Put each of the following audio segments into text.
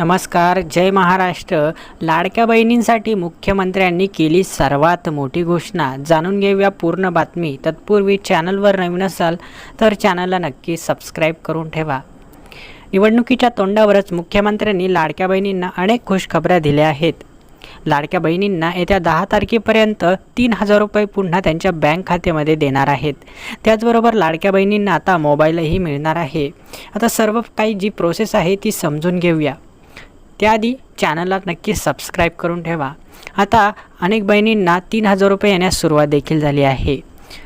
नमस्कार जय महाराष्ट्र. लाडक्या बहिणींसाठी मुख्यमंत्र्यांनी केली सर्वात मोठी घोषणा. जाणून घेऊया पूर्ण बातमी. तत्पूर्वी चॅनलवर नवीन असाल तर चॅनलला नक्की सबस्क्राईब करून ठेवा. निवडणुकीच्या तोंडावरच मुख्यमंत्र्यांनी लाडक्या बहिणींना अनेक खुशखबऱ्या दिल्या आहेत. लाडक्या बहिणींना येत्या दहा तारखेपर्यंत तीन हजार रुपये पुन्हा त्यांच्या बँक खात्यामध्ये देणार आहेत. त्याचबरोबर लाडक्या बहिणींना आता मोबाईलही मिळणार आहे. आता सर्व काही जी प्रोसेस आहे ती समजून घेऊया. त्याआधी चॅनलला नक्की सबस्क्राईब करून ठेवा. आता अनेक बहिणींना तीन हजार रुपये येण्यास सुरुवात देखील झाली आहे.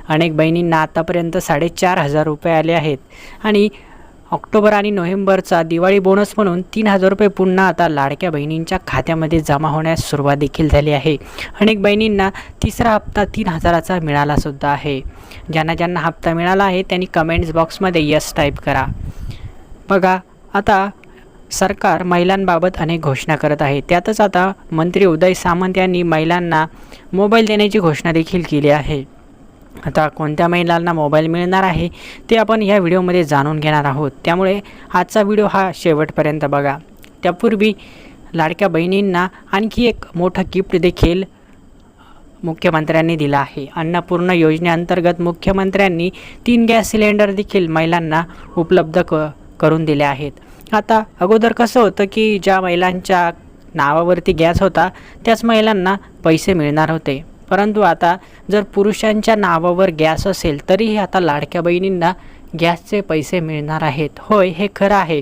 अनेक बहिणींना आतापर्यंत साडेचार हजार रुपये आले आहेत. आणि ऑक्टोबर आणि नोव्हेंबरचा दिवाळी बोनस म्हणून तीन हजार रुपये पुन्हा आता लाडक्या बहिणींच्या खात्यामध्ये जमा होण्यास सुरुवात देखील झाली आहे. अनेक बहिणींना तिसरा हप्ता तीन हजाराचा मिळालासुद्धा आहे. ज्यांना ज्यांना हप्ता मिळाला आहे त्यांनी कमेंट्स बॉक्समध्ये यस टाईप करा. बघा आता सरकार महिलांबाबत अनेक घोषणा करत आहे. त्यातच आता मंत्री उदय सामंत यांनी महिलांना मोबाईल देण्याची घोषणा देखील केली आहे. आता कोणत्या महिलांना मोबाईल मिळणार आहे ते आपण ह्या व्हिडिओमध्ये जाणून घेणार आहोत. त्यामुळे आजचा व्हिडिओ हा शेवटपर्यंत बघा. त्यापूर्वी लाडक्या बहिणींना आणखी एक मोठं गिफ्ट देखील मुख्यमंत्र्यांनी दिला आहे. अन्नपूर्ण योजनेअंतर्गत मुख्यमंत्र्यांनी तीन गॅस सिलेंडर देखील महिलांना उपलब्ध क करून दिले आहेत. आता अगोदर कसं होतं की ज्या महिलांच्या नावावरती गॅस होता त्याच महिलांना पैसे मिळणार होते. परंतु आता जर पुरुषांच्या नावावर गॅस असेल तरीही आता लाडक्या बहिणींना गॅसचे पैसे मिळणार आहेत. होय हे खरं आहे.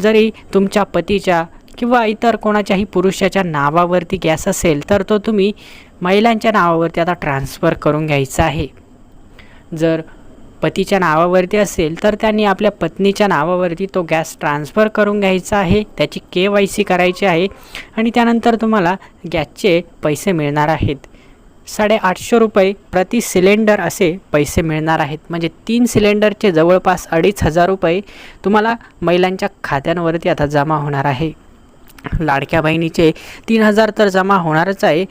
जरी तुमच्या पतीच्या किंवा इतर कोणाच्याही पुरुषाच्या नावावरती गॅस असेल तर तो तुम्ही महिलांच्या नावावरती आता ट्रान्स्फर करून घ्यायचा आहे. जर पतीच्या नावावरती असेल तर त्यांनी आपल्या पत्नीच्या नावावरती तो गॅस ट्रान्स्फर करून घ्यायचा आहे. त्याची के वाय सी करायची आहे आणि त्यानंतर तुम्हाला गॅसचे पैसे मिळणार आहेत. साडेआठशे रुपये प्रति सिलेंडर असे पैसे मिळणार आहेत. म्हणजे तीन सिलेंडरचे जवळपास अडीच हजार रुपये तुम्हाला महिलांच्या खात्यांवरती आता जमा होणार आहे. लाडक्या बहिणीचे तीन हजार तर जमा होणारच आहे.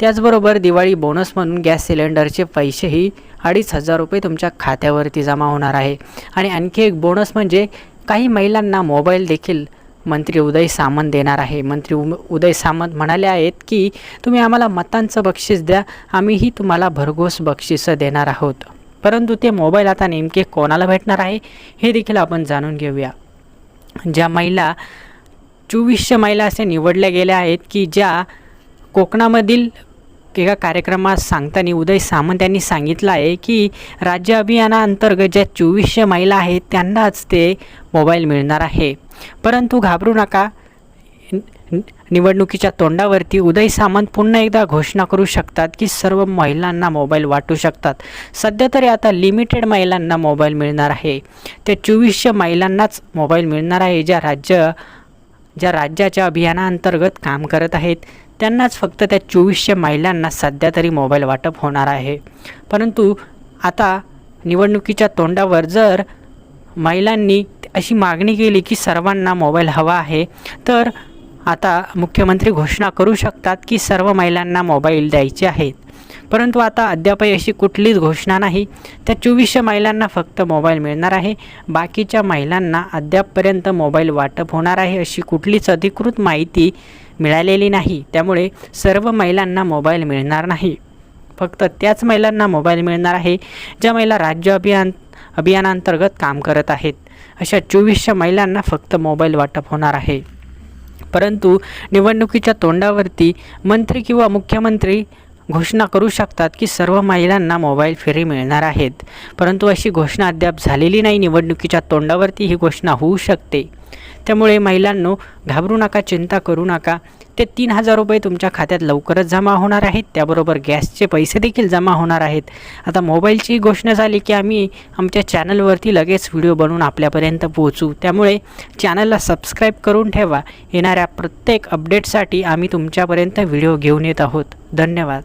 त्याचबरोबर दिवाळी बोनस म्हणून गॅस सिलेंडरचे पैसेही अडीच हजार रुपये तुमच्या खात्यावरती जमा होणार आहे. आणि आणखी एक बोनस म्हणजे काही महिलांना मोबाईल देखील मंत्री उदय सामंत देणार आहे. मंत्री उम उदय सामंत म्हणाले आहेत की तुम्ही आम्हाला मतांचं बक्षीस द्या. आम्हीही तुम्हाला भरघोस बक्षिसं देणार आहोत. परंतु ते मोबाईल आता नेमके कोणाला भेटणार आहे हे देखील आपण जाणून घेऊया. ज्या महिला चोवीसशे महिला असे निवडल्या गेल्या आहेत की ज्या कोकणामधील एका कार्यक्रमात सांगताना उदय सामंत यांनी सांगितलं आहे की राज्य अभियानाअंतर्गत ज्या चोवीसशे महिला आहेत त्यांनाच ते मोबाईल मिळणार आहे. परंतु घाबरू नका. निवडणुकीच्या तोंडावरती उदय सामंत पुन्हा एकदा घोषणा करू शकतात की सर्व महिलांना मोबाईल वाटू शकतात. सध्या तरी आता लिमिटेड महिलांना मोबाईल मिळणार आहे. त्या चोवीसशे महिलांनाच मोबाईल मिळणार आहे ज्या राज्य ज्या राज्याच्या अभियानाअंतर्गत काम करत आहेत त्यांनाच फक्त त्या चोवीसशे महिलांना सध्या तरी मोबाईल वाटप होणार आहे. परंतु आता निवडणुकीच्या तोंडावर जर महिलांनी अशी मागणी केली की सर्वांना मोबाईल हवा आहे तर आता मुख्यमंत्री घोषणा करू शकतात की सर्व महिलांना मोबाईल द्यायचे आहेत. परंतु आता अद्यापही अशी कुठलीच घोषणा नाही. त्या चोवीसशे महिलांना फक्त मोबाईल मिळणार आहे. बाकीच्या महिलांना अद्यापपर्यंत मोबाईल वाटप होणार आहे अशी कुठलीच अधिकृत माहिती मिळालेली नाही. त्यामुळे सर्व महिलांना मोबाईल मिळणार नाही. फक्त त्याच महिलांना मोबाईल मिळणार आहे ज्या महिला राज्य अभियान अभियानांतर्गत काम करत आहेत. अशा चोवीसशे महिलांना फक्त मोबाईल वाटप होणार आहे. परंतु निवडणुकीच्या तोंडावरती मंत्री किंवा मुख्यमंत्री घोषणा करू शकतात की सर्व महिलांना मोबाईल फेरी मिळणार आहेत. परंतु अशी घोषणा अद्याप झालेली नाही. निवडणुकीच्या तोंडावरती ही घोषणा होऊ शकते. त्यामुळे महिलांनो घाबरू नका चिंता करू नका. ते तीन हजार रुपये तुमच्या खात्यात लवकरच जमा होणार आहेत. त्याबरोबर गॅसचे पैसे देखील जमा होणार आहेत. आता मोबाईलची घोषणा झाली की आम्ही आमच्या चॅनलवरती लगेच व्हिडिओ बनवून आपल्यापर्यंत पोहोचू. त्यामुळे चॅनलला सबस्क्राईब करून ठेवा. येणाऱ्या प्रत्येक अपडेटसाठी आम्ही तुमच्यापर्यंत व्हिडिओ घेऊन येत आहोत. धन्यवाद.